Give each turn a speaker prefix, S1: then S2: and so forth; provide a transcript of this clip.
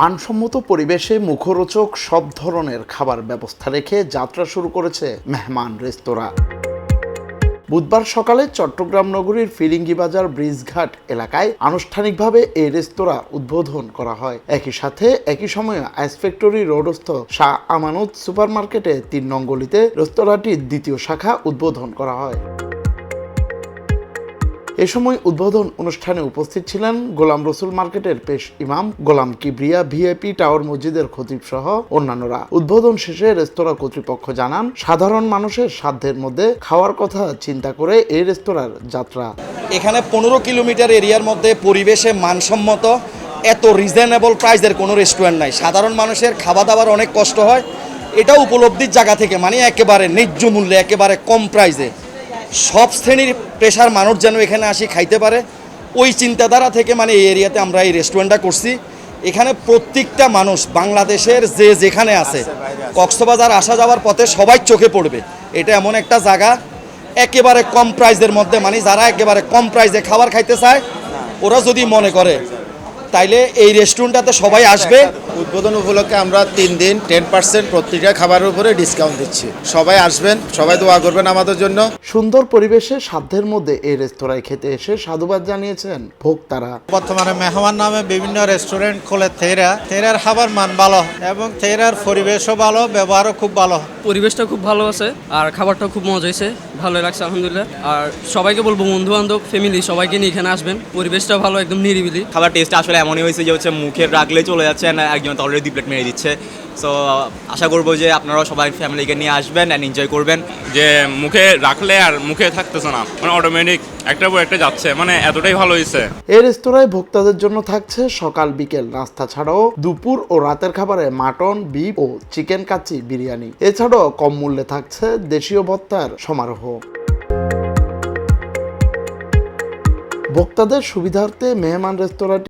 S1: মানসম্মত পরিবেশে মুখরোচক সব ধরনের খাবার ব্যবস্থা রেখে যাত্রা শুরু করেছে মেহমান রেস্তোরাঁ। বুধবার সকালে চট্টগ্রাম নগরীর ফিরিঙ্গি বাজার ব্রিজঘাট এলাকায় আনুষ্ঠানিকভাবে এই রেস্তোরাঁ উদ্বোধন করা হয়। একই সাথে একই সময়ে আইস ফ্যাক্টরি রোডস্থ শাহ আমানত সুপারমার্কেটে তিন নং গলিতে রেস্তোরাঁটির দ্বিতীয় শাখা উদ্বোধন করা হয়। এ সময় উদ্বোধন অনুষ্ঠানে উপস্থিত ছিলেন গোলাম রসুল মার্কেটের পেশ ইমাম, গোলাম কিবরিয়া, ভিআইপি, টাওয়ার মসজিদের খতিব সহ অন্যান্যরা। উদ্বোধন শেষে রেস্তোরাঁ কর্তৃপক্ষ জানান, সাধারণ মানুষের সাধ্যের মধ্যে খাওয়ার কথা চিন্তা করে এই রেস্তোরাঁর যাত্রা।
S2: এখানে পনেরো কিলোমিটার এরিয়ার মধ্যে পরিবেশে মানসম্মত, এত রিজনেবল প্রাইসের কোনো রেস্টুরেন্ট নাই। সাধারণ মানুষের খাওয়া দাওয়ার অনেক কষ্ট হয়। এটা উপলব্ধির জায়গা থেকে মানে একেবারে ন্যায্য মূল্যে, একেবারে কম প্রাইসে সব শ্রেণির পেশার মানুষ যেন এখানে আসি খাইতে পারে। ওই চিন্তাধারা থেকে মানে এই এরিয়াতে আমরা এই রেস্টুরেন্টটা করছি। এখানে প্রত্যেকটা মানুষ বাংলাদেশের যে যেখানে আছে কক্সবাজার আসা যাওয়ার পথে সবাই চোখে পড়বে। এটা এমন একটা জায়গা একেবারে কম প্রাইসের মধ্যে মানে যারা একেবারে কম প্রাইসে খাবার খাইতে চায় ওরা যদি মনে করে তাইলে এই রেস্টুরেন্টটাতে সবাই আসবে।
S3: উদ্বোধন উপলক্ষে আমরা তিন দিন টেন পার্সেন্ট প্রত্যেকটা খাবারের উপরে ডিসকাউন্ট দিচ্ছি। সবাই আসবেন সবাই দোয়া করবেন আমাদের জন্য।
S1: সুন্দর পরিবেশে সাধ্যের মধ্যে এই রেস্তোরাঁয় খেতে এসে সাধুবাদ জানিয়েছেন ভোক্তারা।
S4: বর্তমানে মেহমান নামে বিভিন্ন রেস্টুরেন্ট খোলে থেরা। থেরার খাবার মান ভালো এবং থেরার পরিবেশও ভালো ব্যবহারও খুব ভালো।
S5: পরিবেশটা খুব ভালো আছে আর খাবারটাও খুব মজা হয়েছে ভালো লাগছে আলহামদুলিল্লাহ। আর সবাইকে বলব বন্ধু বান্ধব ফ্যামিলি সবাইকে নিয়ে এখানে আসবেন। পরিবেশটা ভালো একদম নিরিবিলি।
S6: খাবার টেস্ট আসলে এমনই হয়েছে যে হচ্ছে মুখে রাখলে চলে যাচ্ছে না একজন তো অলরেডি প্লেট মেরে দিচ্ছে। সো আশা করব যে আপনারাও সবাই ফ্যামিলিকে নিয়ে আসবেন অ্যান্ড এনজয় করবেন।
S7: যে মুখে রাখলে আর মুখে থাকতেছে না মানে অটোমেটিক একটা পর একটা যাচ্ছে মানে এতটাই ভালো হয়েছে।
S1: এই রেস্তোরাঁয় ভোক্তাদের জন্য থাকছে সকাল বিকেল নাস্তা ছাড়াও দুপুর ও রাতের খাবারে মাটন বিফ ও চিকেন কাচ্চি বিরিয়ানি। এছাড়াও কম মূল্যে থাকছে দেশীয় ভত্তার সমারোহ। ভোক্তাদের সুবিধার্থে মেহমান রেস্তোরাঁটি